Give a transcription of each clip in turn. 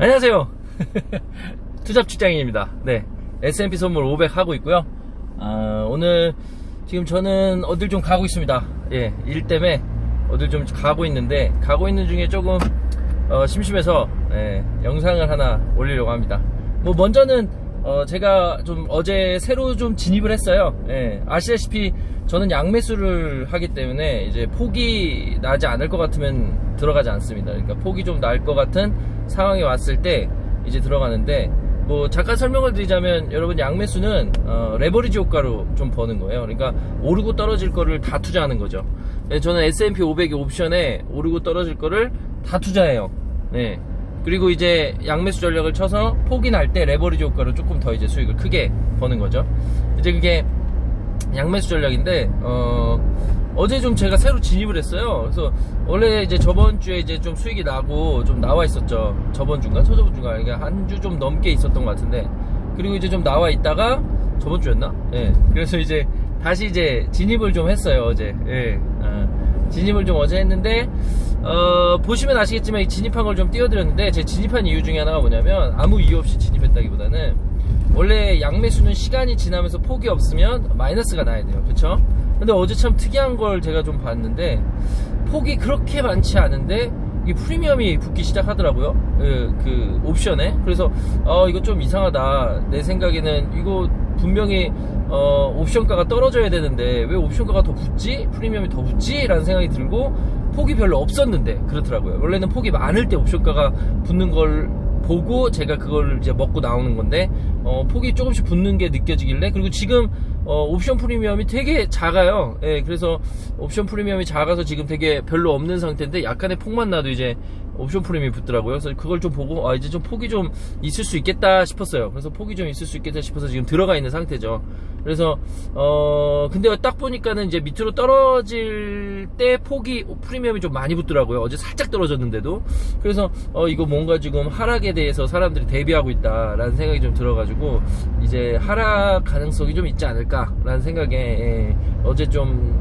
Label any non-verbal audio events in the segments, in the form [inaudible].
안녕하세요. [laughs] 투잡 직장인입니다. 네. S&P 선물 500 하고 있고요. 아, 오늘 지금 저는 어딜 좀 가고 있습니다. 예, 일 때문에 어딜 좀 가고 있는데 가고 있는 중에 조금 어, 심심해서 예, 영상을 하나 올리려고 합니다. 뭐 먼저는 어, 제가 좀 어제 새로 좀 진입을 했어요. 예, 아시다시피 저는 양매수를 하기 때문에 이제 폭이 나지 않을 것 같으면 들어가지 않습니다. 그러니까 폭이 좀 날 것 같은 상황이 왔을 때 이제 들어가는데 뭐 잠깐 설명을 드리자면 여러분 양매수는 어, 레버리지 효과로 좀 버는 거예요. 그러니까 오르고 떨어질 거를 다 투자하는 거죠. 네, 저는 S&P 500의 옵션에 오르고 떨어질 거를 다 투자해요. 네. 그리고 이제 양매수 전략을 쳐서 폭이 날 때 레버리지 효과로 조금 더 이제 수익을 크게 버는 거죠. 이제 그게 양매수 전략인데 어 어제 좀 제가 새로 진입을 했어요. 그래서 원래 이제 저번 주에 이제 좀 수익이 나고 좀 나와 있었죠. 저번 주인가 저저번 주인가 이게 한주 좀 넘게 있었던 것 같은데 그리고 이제 좀 나와 있다가 저번 주였나? 예. 그래서 이제 다시 이제 진입을 좀 했어요 어제. 예. 아, 진입을 좀 어제 했는데 어, 보시면 아시겠지만 이 진입한 걸 좀 띄워드렸는데 제 진입한 이유 중에 하나가 뭐냐면 아무 이유 없이 진입했다기보다는 원래 양매수는 시간이 지나면서 폭이 없으면 마이너스가 나야 돼요. 그쵸? 근데 어제 참 특이한 걸 제가 좀 봤는데 폭이 그렇게 많지 않은데 이 프리미엄이 붙기 시작하더라고요. 그, 그 옵션에. 그래서 어 이거 좀 이상하다. 내 생각에는 이거 분명히 어 옵션가가 떨어져야 되는데 왜 옵션가가 더 붙지? 프리미엄이 더 붙지? 라는 생각이 들고 폭이 별로 없었는데 그렇더라고요. 원래는 폭이 많을 때 옵션가가 붙는 걸 보고 제가 그걸 이제 먹고 나오는 건데 어, 폭이 조금씩 붙는 게 느껴지길래 그리고 지금 어, 옵션 프리미엄이 되게 작아요. 예, 그래서 옵션 프리미엄이 작아서 지금 되게 별로 없는 상태인데 약간의 폭만 나도 이제 옵션 프리미엄이 붙더라고요. 그래서 그걸 좀 보고 아 이제 좀 폭이 좀 있을 수 있겠다 싶었어요. 그래서 폭이 좀 있을 수 있겠다 싶어서 지금 들어가 있는 상태죠. 그래서 어 근데 딱 보니까는 이제 밑으로 떨어질 때 폭이 프리미엄이 좀 많이 붙더라고요. 어제 살짝 떨어졌는데도 그래서 어 이거 뭔가 지금 하락에 대해서 사람들이 대비하고 있다라는 생각이 좀 들어가지고 이제 하락 가능성이 좀 있지 않을까라는 생각에 예, 어제 좀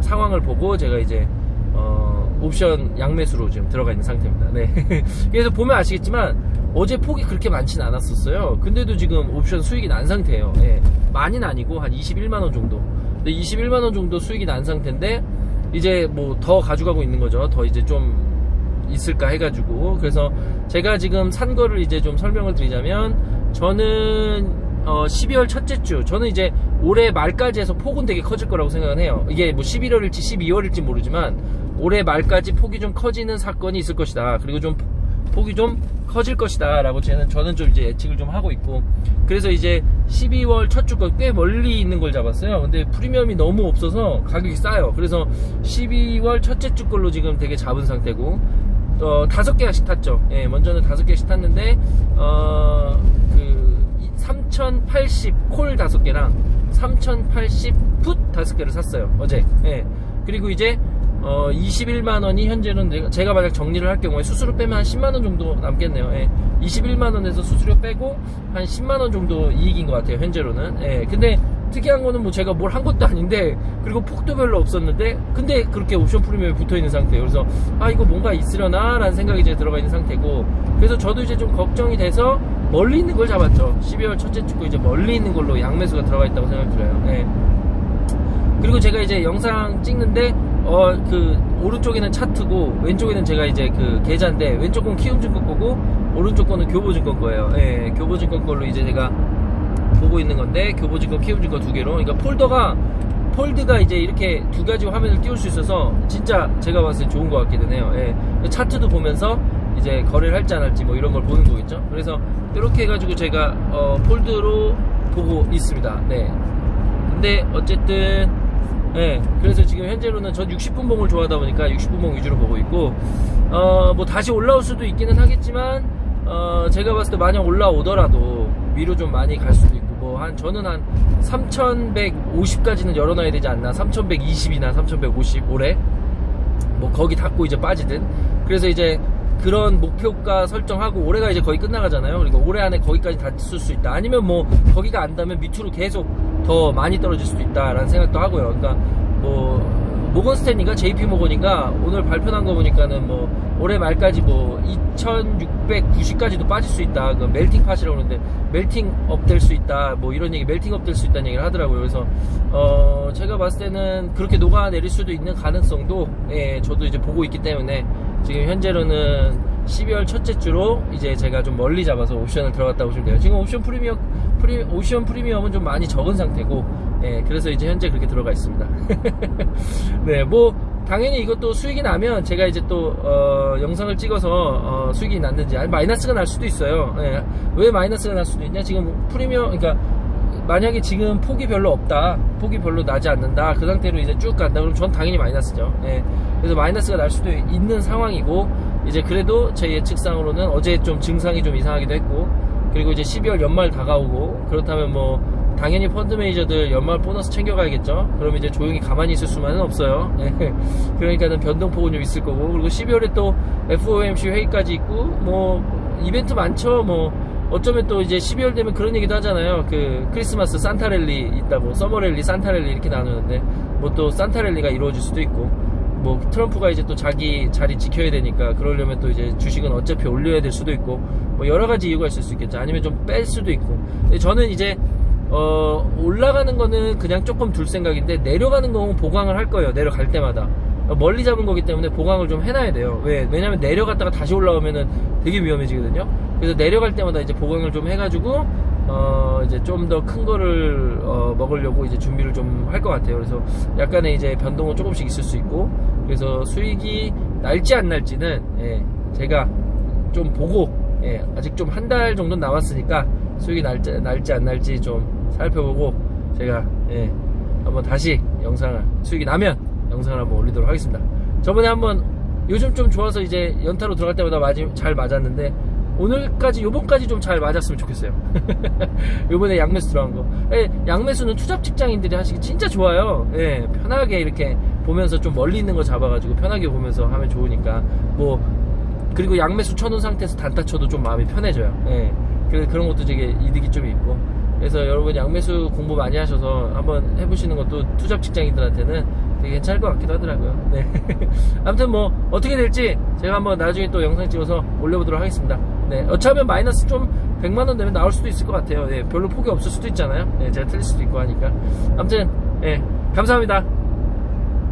상황을 보고 제가 이제 어 옵션 양매수로 지금 들어가 있는 상태입니다. 네. [laughs] 그래서 보면 아시겠지만 어제 폭이 그렇게 많지는 않았었어요. 근데도 지금 옵션 수익이 난 상태예요. 예. 많이는 아니고 한 21만 원 정도. 근데 21만 원 정도 수익이 난 상태인데 이제 뭐 더 가져가고 있는 거죠. 더 이제 좀 있을까 해가지고 그래서 제가 지금 산 거를 이제 좀 설명을 드리자면 저는 어 12월 첫째 주 저는 이제 올해 말까지 해서 폭은 되게 커질 거라고 생각을 해요. 이게 뭐 11월일지 12월일지 모르지만 올해 말까지 폭이 좀 커지는 사건이 있을 것이다. 그리고 좀 폭이 좀 커질 것이다. 라고 저는, 저는 좀 이제 예측을 좀 하고 있고. 그래서 이제 12월 첫 주가 꽤 멀리 있는 걸 잡았어요. 근데 프리미엄이 너무 없어서 가격이 싸요. 그래서 12월 첫째 주 걸로 지금 되게 잡은 상태고. 어, 다섯 개씩 탔죠. 예, 먼저는 다섯 개씩 탔는데, 어, 그, 3080콜 다섯 개랑 3080풋 다섯 개를 샀어요. 어제. 예. 그리고 이제 어, 21만원이 현재는 제가 만약 정리를 할 경우에 수수료 빼면 한 10만원 정도 남겠네요. 예. 21만원에서 수수료 빼고 한 10만원 정도 이익인 것 같아요. 현재로는. 예. 근데 특이한 거는 뭐 제가 뭘 한 것도 아닌데 그리고 폭도 별로 없었는데 근데 그렇게 옵션 프리미엄이 붙어 있는 상태예요. 그래서 아 이거 뭔가 있으려나 라는 생각이 이제 들어가 있는 상태고 그래서 저도 이제 좀 걱정이 돼서 멀리 있는 걸 잡았죠. 12월 첫째 주고 이제 멀리 있는 걸로 양매수가 들어가 있다고 생각이 들어요. 예. 그리고 제가 이제 영상 찍는데 어 그 오른쪽에는 차트고 왼쪽에는 제가 이제 그 계좌인데 왼쪽 건 키움증권 거고 오른쪽 거는 교보증권 거예요. 예, 교보증권 걸로 이제 제가 보고 있는 건데 교보증권, 키움증권 두 개로. 그러니까 폴더가 폴드가 이제 이렇게 두 가지 화면을 띄울 수 있어서 진짜 제가 봤을 때 좋은 것 같기는 해요. 예. 차트도 보면서 이제 거래를 할지 안 할지 뭐 이런 걸 보는 거겠죠. 그래서 이렇게 해가지고 제가 어, 폴드로 보고 있습니다. 네. 근데 어쨌든 네, 그래서 지금 현재로는 전 60분 봉을 좋아하다 보니까 60분 봉 위주로 보고 있고, 어, 뭐 다시 올라올 수도 있기는 하겠지만, 어, 제가 봤을 때 만약 올라오더라도 위로 좀 많이 갈 수도 있고, 뭐 한, 저는 한 3150까지는 열어놔야 되지 않나, 3120이나 3150 올해, 뭐 거기 닫고 이제 빠지든, 그래서 이제 그런 목표가 설정하고 올해가 이제 거의 끝나가잖아요. 그리고 올해 안에 거기까지 닿을 수 있다. 아니면 뭐 거기가 안 닿으면 밑으로 계속 더 많이 떨어질 수도 있다라는 생각도 하고요. 그러니까 뭐 모건 스탠리가 JP 모건인가 오늘 발표한 거 보니까는 뭐 올해 말까지 뭐 2690까지도 빠질 수 있다. 그 멜팅 팟이라고 그러는데 멜팅 업 될 수 있다. 뭐 이런 얘기 멜팅 업 될 수 있다는 얘기를 하더라고요. 그래서 어 제가 봤을 때는 그렇게 녹아내릴 수도 있는 가능성도 예, 저도 이제 보고 있기 때문에 지금 현재로는 12월 첫째 주로 이제 제가 좀 멀리 잡아서 옵션을 들어갔다 보시면 돼요. 지금 옵션 프리미엄 프리, 옵션 프리미엄은 좀 많이 적은 상태고 예, 그래서 이제 현재 그렇게 들어가 있습니다. [laughs] 네, 뭐 당연히 이것도 수익이 나면 제가 이제 또 어, 영상을 찍어서 어, 수익이 났는지 아니 마이너스가 날 수도 있어요. 예, 왜 마이너스가 날 수도 있냐? 지금 프리미엄 그러니까 만약에 지금 폭이 별로 없다, 폭이 별로 나지 않는다, 그 상태로 이제 쭉 간다, 그럼 전 당연히 마이너스죠. 예. 그래서 마이너스가 날 수도 있는 상황이고, 이제 그래도 제 예측상으로는 어제 좀 증상이 좀 이상하기도 했고, 그리고 이제 12월 연말 다가오고, 그렇다면 뭐, 당연히 펀드 매니저들 연말 보너스 챙겨가야겠죠? 그럼 이제 조용히 가만히 있을 수만은 없어요. 예. [laughs] 그러니까는 변동폭은 좀 있을 거고, 그리고 12월에 또 FOMC 회의까지 있고, 뭐, 이벤트 많죠? 뭐, 어쩌면 또 이제 12월 되면 그런 얘기도 하잖아요. 그 크리스마스 산타랠리 있다고 서머랠리 산타랠리 이렇게 나누는데 뭐 또 산타랠리가 이루어질 수도 있고 뭐 트럼프가 이제 또 자기 자리 지켜야 되니까 그러려면 또 이제 주식은 어차피 올려야 될 수도 있고 뭐 여러 가지 이유가 있을 수 있겠죠. 아니면 좀 뺄 수도 있고. 저는 이제 어 올라가는 거는 그냥 조금 둘 생각인데 내려가는 거는 보강을 할 거예요. 내려갈 때마다. 멀리 잡은 거기 때문에 보강을 좀 해놔야 돼요. 왜? 왜냐면 내려갔다가 다시 올라오면은 되게 위험해지거든요. 그래서 내려갈 때마다 이제 보강을 좀 해가지고, 어, 이제 좀 더 큰 거를, 어, 먹으려고 이제 준비를 좀 할 것 같아요. 그래서 약간의 이제 변동은 조금씩 있을 수 있고, 그래서 수익이 날지 안 날지는, 예, 제가 좀 보고, 예, 아직 좀 한 달 정도 남았으니까 수익이 날지, 날지 안 날지 좀 살펴보고, 제가, 예, 한번 다시 영상을, 수익이 나면 영상을 한번 올리도록 하겠습니다. 저번에 한번 요즘 좀 좋아서 이제 연타로 들어갈 때마다 맞이, 잘 맞았는데 오늘까지 요번까지 좀 잘 맞았으면 좋겠어요. [laughs] 요번에 양매수 들어간 거. 예, 양매수는 투잡 직장인들이 하시기 진짜 좋아요. 예, 편하게 이렇게 보면서 좀 멀리 있는 거 잡아가지고 편하게 보면서 하면 좋으니까 뭐 그리고 양매수 쳐놓은 상태에서 단타 쳐도 좀 마음이 편해져요. 예, 그래서 그런 것도 되게 이득이 좀 있고. 그래서 여러분 양매수 공부 많이 하셔서 한번 해보시는 것도 투잡 직장인들한테는 되게 괜찮을 것 같기도 하더라고요. 네. [laughs] 아무튼 뭐 어떻게 될지 제가 한번 나중에 또 영상 찍어서 올려보도록 하겠습니다. 네. 어차피 마이너스 좀 100만 원 되면 나올 수도 있을 것 같아요. 네. 별로 폭이 없을 수도 있잖아요. 네. 제가 틀릴 수도 있고 하니까. 아무튼 네. 감사합니다.